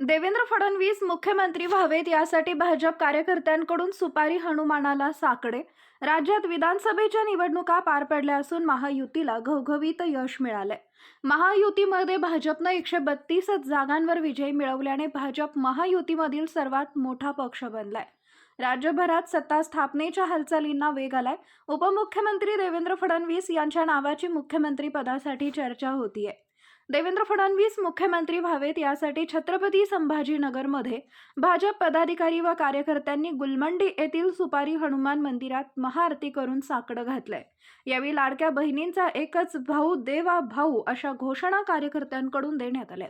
देवेंद्र फडणवीस मुख्यमंत्री व्हावेत यासाठी भाजप कार्यकर्त्यांकडून सुपारी हनुमानाला साकडे. राज्यात विधानसभेच्या निवडणुका पार पडल्या असून महायुतीला घवघवीत यश मिळालंय. महायुतीमध्ये भाजपनं एकशे बत्तीस जागांवर विजय मिळवल्याने भाजप महायुतीमधील सर्वात मोठा पक्ष बनलाय. राज्यभरात सत्ता स्थापनेच्या हालचालींना वेग आलाय. उपमुख्यमंत्री देवेंद्र फडणवीस यांच्या नावाची मुख्यमंत्री पदासाठी चर्चा होतीये. देवेंद्र फडणवीस मुख्यमंत्री व्हावेत यासाठी छत्रपती संभाजीनगरमध्ये भाजप पदाधिकारी व कार्यकर्त्यांनी गुलमंडी येथील सुपारी हनुमान मंदिरात महाआरती करून साकडं घातलंय. यावेळी लाडक्या बहिणींचा एकच भाऊ देवा भाऊ अशा घोषणा कार्यकर्त्यांकडून देण्यात आल्या.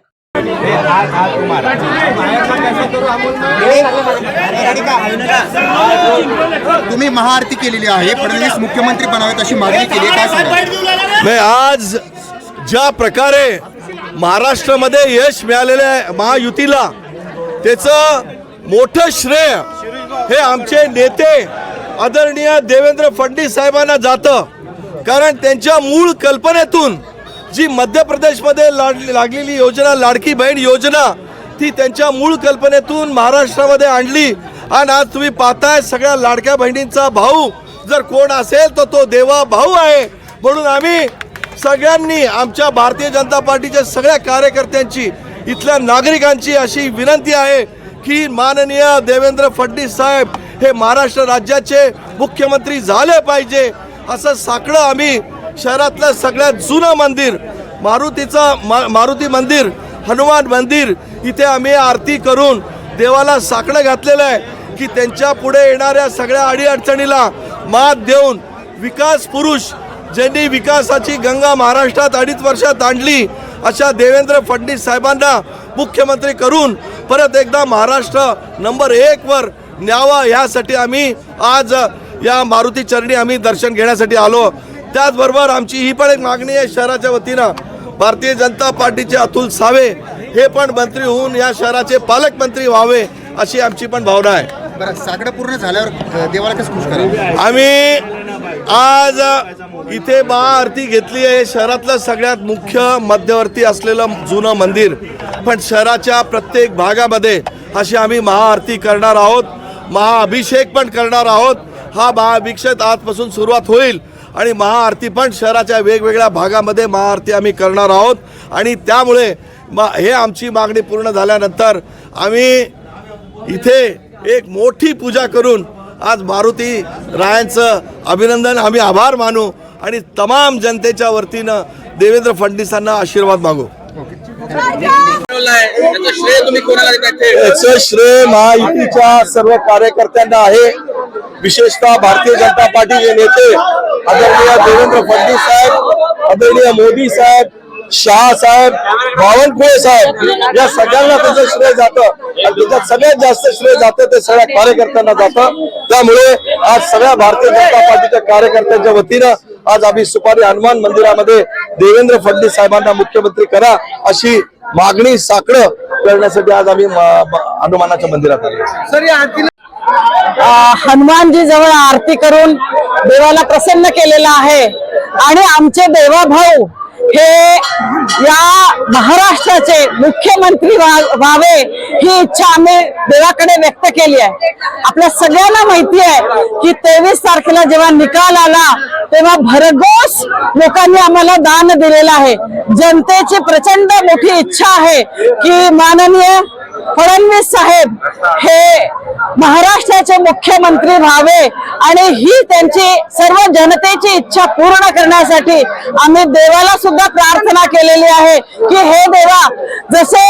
तुम्ही महाआरती केलेली आहे. फडणवीस मुख्यमंत्री बनावेत अशी मागणी केली? नाही आज ज्या प्रकारे महाराष्ट्रामध्ये यश मिळालेलं आहे महायुतीला त्याचं मोठं श्रेय हे आमचे नेते आदरणीय देवेंद्र फडणवीस साहेबांना जातं. कारण त्यांच्या मूळ कल्पनेतून जी मध्य प्रदेशमध्ये लाड लागलेली योजना लाडकी बहीण योजना ती त्यांच्या मूळ कल्पनेतून महाराष्ट्रामध्ये आणली. आणि आज तुम्ही पाहताय सगळ्या लाडक्या बहिणींचा भाऊ जर कोण असेल तर तो देवा भाऊ आहे. म्हणून आम्ही सगळ्यांनी आमच्या भारतीय जनता पार्टीच्या सगळ्या कार्यकर्त्यांची इथल्या नागरिकांची अशी विनंती आहे की माननीय देवेंद्र फडणवीस साहेब हे महाराष्ट्र राज्याचे मुख्यमंत्री झाले पाहिजे. असं साकडं आम्ही शहरातलं सगळ्यात जुनं मंदिर मारुतीचं मा मारुती मंदिर हनुमान मंदिर इथे आम्ही आरती करून देवाला साकडं घातलेलं आहे की त्यांच्या पुढे येणाऱ्या सगळ्या अडीअडचणीला मात देऊन विकास पुरुष ज्यांनी विकासाची गंगा महाराष्ट्रात अडीच वर्षात आणली अशा देवेंद्र फडणवीस साहेबांना मुख्यमंत्री करून परत एकदा महाराष्ट्र नंबर एक वर न्यावा यासाठी आम्ही आज या मारुती चरणी आम्ही दर्शन घेण्यासाठी आलो. त्याचबरोबर आमची ही पण एक मागणी आहे शहराच्या वतीनं. भारतीय जनता पार्टीचे अतुल सावे हे पण मंत्री होऊन या शहराचे पालकमंत्री व्हावे अशी आमची पण भावना आहे. बरं साकडं पूर्ण झाल्यावर देवाला कसं आम्ही आज इथे महाआरती घेतली आहे. शहरातलं सगळ्यात मुख्य मध्यवर्ती असलेलं जुनं मंदिर. पण शहराच्या प्रत्येक भागामध्ये अशी आम्ही महाआरती करणार आहोत. महाअभिषेक पण करणार आहोत. हा महाअभिषेक आजपासून सुरुवात होईल. आणि महाआरती पण शहराच्या वेगवेगळ्या भागामध्ये महाआरती आम्ही करणार आहोत. आणि त्यामुळे मा हे आमची मागणी पूर्ण झाल्यानंतर आम्ही इथे एक मोठी पूजा करून आज मारुती रायांचं अभिनंदन. आम्ही आभार मानू आणि तमाम जनतेच्या वतीनं देवेंद्र फडणवीसांना आशीर्वाद मागू. श्रेय याचं श्रेय महायुतीच्या सर्व कार्यकर्त्यांना आहे. विशेषतः भारतीय जनता पार्टीचे नेते आदरणीय देवेंद्र फडणवीस साहेब आदरणीय मोदी साहेब शहा साहेब बावनकुळे साहेब या सगळ्यांना त्याचं श्रेय जातं. आणि त्याच्यात सगळ्यात जास्त श्रेय जातं ते सगळ्या कार्यकर्त्यांना जातं. त्यामुळे आज सगळ्या भारतीय जनता पार्टीच्या कार्यकर्त्यांच्या वतीनं आज आम्ही सुपारी हनुमान मंदिरामध्ये देवेंद्र फडणवीस साहेबांना मुख्यमंत्री करा अशी मागणी साकडं करण्यासाठी आज आम्ही हनुमानाच्या मंदिरात आलो. हनुमानजी जवळ आरती करून देवाला प्रसन्न केलेला आहे. आणि आमचे देवा भाऊ हे या महाराष्ट्राचे मुख्यमंत्री व्हा- व्हावे ही इच्छा आम्ही देवाकडे व्यक्त केली आहे. आपल्या सगळ्यांना माहिती आहे की तेवीस तारखेला जेव्हा निकाल आला तेव्हा भरघोस लोकांनी आम्हाला दान दिलेलं आहे. जनतेची प्रचंड मोठी इच्छा आहे की माननीय फडणवीस साहेब हे महाराष्ट्राचे मुख्यमंत्री व्हावे. आणि ही त्यांची सर्व जनतेची इच्छा पूर्ण करण्यासाठी आम्ही देवाला सुद्धा प्रार्थना केलेली आहे की हे देवा जसे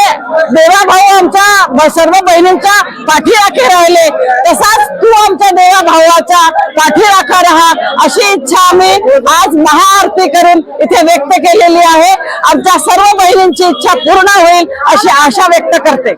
देवा भाऊ आमच्या सर्व बहिणींच्या पाठीराखे राहिले तसाच तू आमच्या देवा भावाच्या पाठीराखा राहा अशी इच्छा आम्ही आज महाआरती करून इथे व्यक्त केलेली आहे. आमच्या सर्व बहिणींची इच्छा पूर्ण होईल अशी आशा व्यक्त करते.